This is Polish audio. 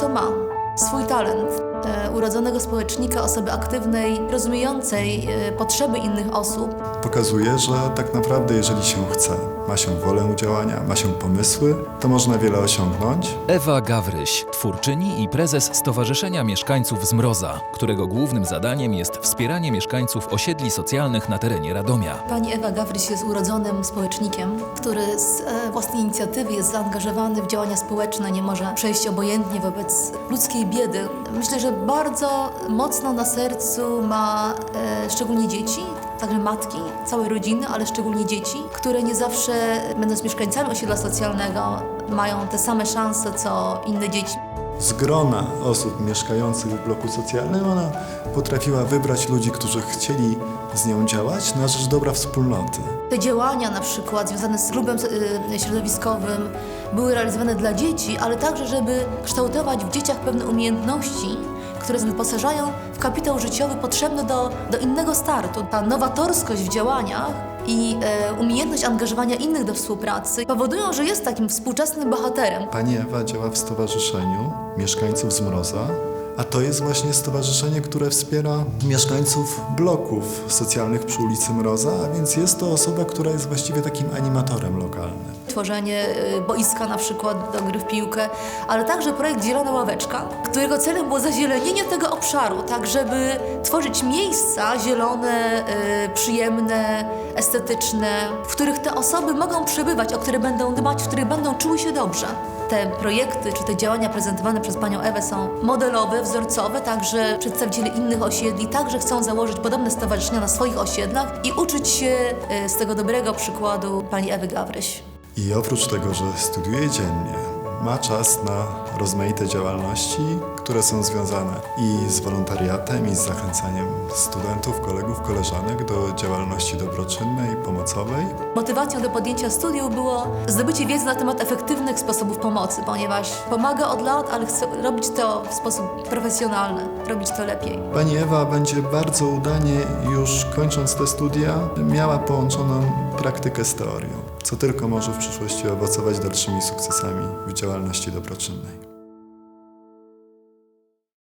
co ma. Swój talent. E, urodzonego społecznika, osoby aktywnej, rozumiejącej e, potrzeby innych osób. Pokazuje, że tak naprawdę jeżeli się chce, ma się wolę działania, ma się pomysły, to można wiele osiągnąć. Ewa Gawryś, twórczyni i prezes Stowarzyszenia Mieszkańców z Mroza, którego głównym zadaniem jest wspieranie mieszkańców osiedli socjalnych na terenie Radomia. Pani Ewa Gawryś jest urodzonym społecznikiem, który z e, własnej inicjatywy jest zaangażowany w działania społeczne, nie może przejść obojętnie wobec ludzkiej biedy. Myślę, że bardzo mocno na sercu ma e, szczególnie dzieci, także matki, całej rodziny, ale szczególnie dzieci, które nie zawsze, będąc mieszkańcami osiedla socjalnego, mają te same szanse co inne dzieci. Z grona osób mieszkających w bloku socjalnym ona potrafiła wybrać ludzi, którzy chcieli z nią działać na rzecz dobra wspólnoty. Te działania na przykład związane z klubem y, środowiskowym były realizowane dla dzieci, ale także, żeby kształtować w dzieciach pewne umiejętności, które wyposażają w kapitał życiowy potrzebny do, do innego startu. Ta nowatorskość w działaniach i e, umiejętność angażowania innych do współpracy powodują, że jest takim współczesnym bohaterem. Pani Ewa działa w Stowarzyszeniu Mieszkańców z Mroza, a to jest właśnie stowarzyszenie, które wspiera mieszkańców bloków socjalnych przy ulicy Mroza, a więc jest to osoba, która jest właściwie takim animatorem lokalnym. tworzenie y, boiska na przykład do gry w piłkę, ale także projekt Zielona Ławeczka, którego celem było zazielenienie tego obszaru, tak żeby tworzyć miejsca zielone, y, przyjemne, estetyczne, w których te osoby mogą przebywać, o które będą dbać, w których będą czuły się dobrze. Te projekty czy te działania prezentowane przez panią Ewę są modelowe, wzorcowe, także przedstawiciele innych osiedli także chcą założyć podobne stowarzyszenia na swoich osiedlach i uczyć się y, z tego dobrego przykładu pani Ewy Gawryś. I oprócz tego, że studiuje dziennie, ma czas na rozmaite działalności, które są związane i z wolontariatem, i z zachęcaniem studentów, kolegów, koleżanek do działalności dobroczynnej, pomocowej. Motywacją do podjęcia studiów było zdobycie wiedzy na temat efektywnych sposobów pomocy, ponieważ pomaga od lat, ale chce robić to w sposób profesjonalny, robić to lepiej. Pani Ewa będzie bardzo udanie, już kończąc te studia, miała połączoną praktykę z teorią, co tylko może w przyszłości owocować dalszymi sukcesami w działalności dobroczynnej.